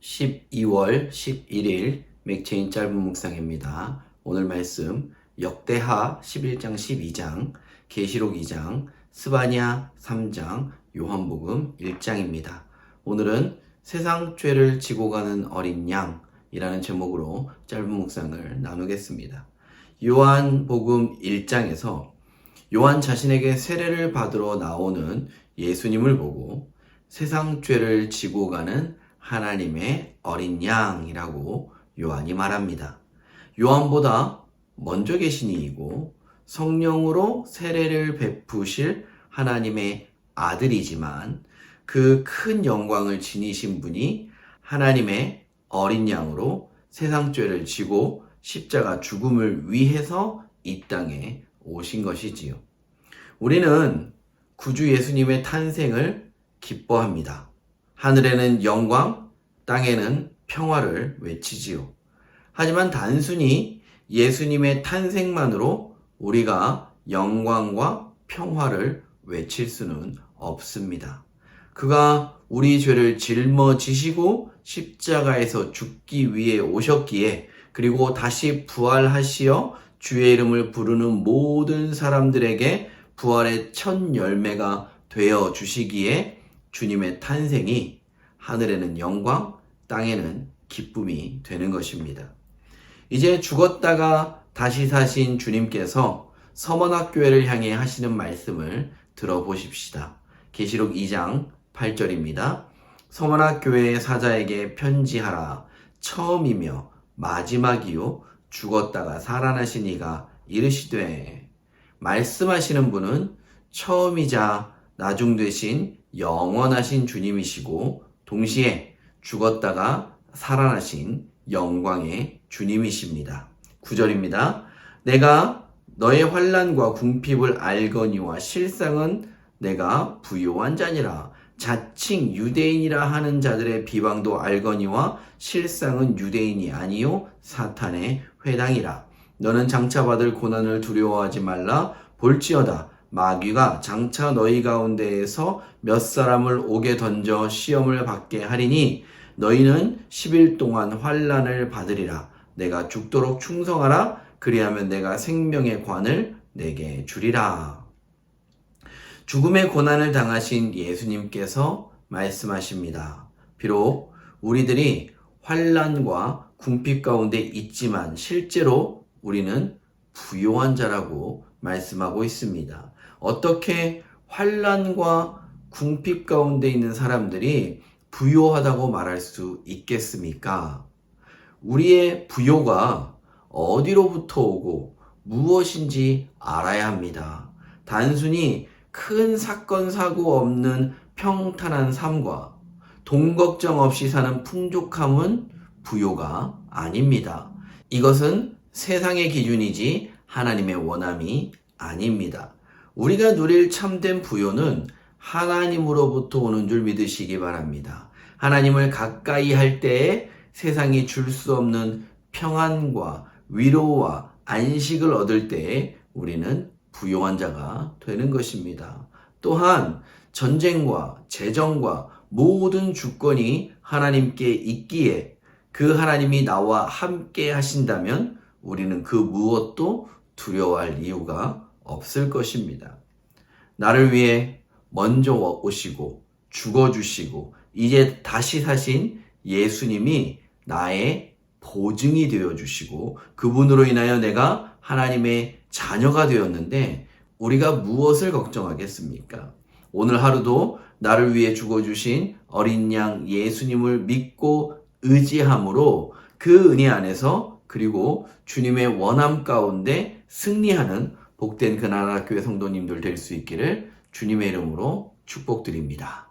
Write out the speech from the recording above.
12월 11일 맥체인 짧은 묵상입니다. 오늘 말씀 역대하 11장 12장 계시록 2장 스바냐 3장 요한복음 1장입니다. 오늘은 세상 죄를 지고 가는 어린 양이라는 제목으로 짧은 묵상을 나누겠습니다. 요한복음 1장에서 요한 자신에게 세례를 받으러 나오는 예수님을 보고 세상 죄를 지고 가는 하나님의 어린 양이라고 요한이 말합니다. 요한보다 먼저 계신 이이고 성령으로 세례를 베푸실 하나님의 아들이지만 그 큰 영광을 지니신 분이 하나님의 어린 양으로 세상 죄를 지고 십자가 죽음을 위해서 이 땅에 오신 것이지요. 우리는 구주 예수님의 탄생을 기뻐합니다. 하늘에는 영광, 땅에는 평화를 외치지요. 하지만 단순히 예수님의 탄생만으로 우리가 영광과 평화를 외칠 수는 없습니다. 그가 우리 죄를 짊어지시고 십자가에서 죽기 위해 오셨기에 그리고 다시 부활하시어 주의 이름을 부르는 모든 사람들에게 부활의 첫 열매가 되어 주시기에 주님의 탄생이 하늘에는 영광, 땅에는 기쁨이 되는 것입니다. 이제 죽었다가 다시 사신 주님께서 서머학교회를 향해 하시는 말씀을 들어보십시다. 계시록 2장 8절입니다. 서머학교회의 사자에게 편지하라. 처음이며 마지막이요 죽었다가 살아나신 이가 이르시되 말씀하시는 분은 처음이자 나중 되신 영원하신 주님이시고 동시에 죽었다가 살아나신 영광의 주님이십니다. 9절입니다. 내가 너의 환란과 궁핍을 알거니와 실상은 내가 부요한 자니라. 자칭 유대인이라 하는 자들의 비방도 알거니와 실상은 유대인이 아니요 사탄의 회당이라. 너는 장차 받을 고난을 두려워하지 말라. 볼지어다. 마귀가 장차 너희 가운데에서 몇 사람을 옥에 던져 시험을 받게 하리니 너희는 10일 동안 환란을 받으리라. 내가 죽도록 충성하라. 그리하면 내가 생명의 관을 내게 주리라. 죽음의 고난을 당하신 예수님께서 말씀하십니다. 비록 우리들이 환란과 궁핍 가운데 있지만 실제로 우리는 부요한 자라고 말씀하고 있습니다. 어떻게 환란과 궁핍 가운데 있는 사람들이 부요하다고 말할 수 있겠습니까? 우리의 부요가 어디로부터 오고 무엇인지 알아야 합니다. 단순히 큰 사건 사고 없는 평탄한 삶과 돈 걱정 없이 사는 풍족함은 부요가 아닙니다. 이것은 세상의 기준이지 하나님의 원함이 아닙니다. 우리가 누릴 참된 부요는 하나님으로부터 오는 줄 믿으시기 바랍니다. 하나님을 가까이 할 때에 세상이 줄 수 없는 평안과 위로와 안식을 얻을 때에 우리는 부요한 자가 되는 것입니다. 또한 전쟁과 재정과 모든 주권이 하나님께 있기에 그 하나님이 나와 함께 하신다면 우리는 그 무엇도 두려워할 이유가 없을 것입니다. 나를 위해 먼저 오시고 죽어주시고 이제 다시 사신 예수님이 나의 보증이 되어 주시고 그분으로 인하여 내가 하나님의 자녀가 되었는데 우리가 무엇을 걱정하겠습니까? 오늘 하루도 나를 위해 죽어주신 어린 양 예수님을 믿고 의지함으로 그 은혜 안에서 그리고 주님의 원함 가운데 승리하는 복된 그나라 교회 성도님들 될 수 있기를 주님의 이름으로 축복드립니다.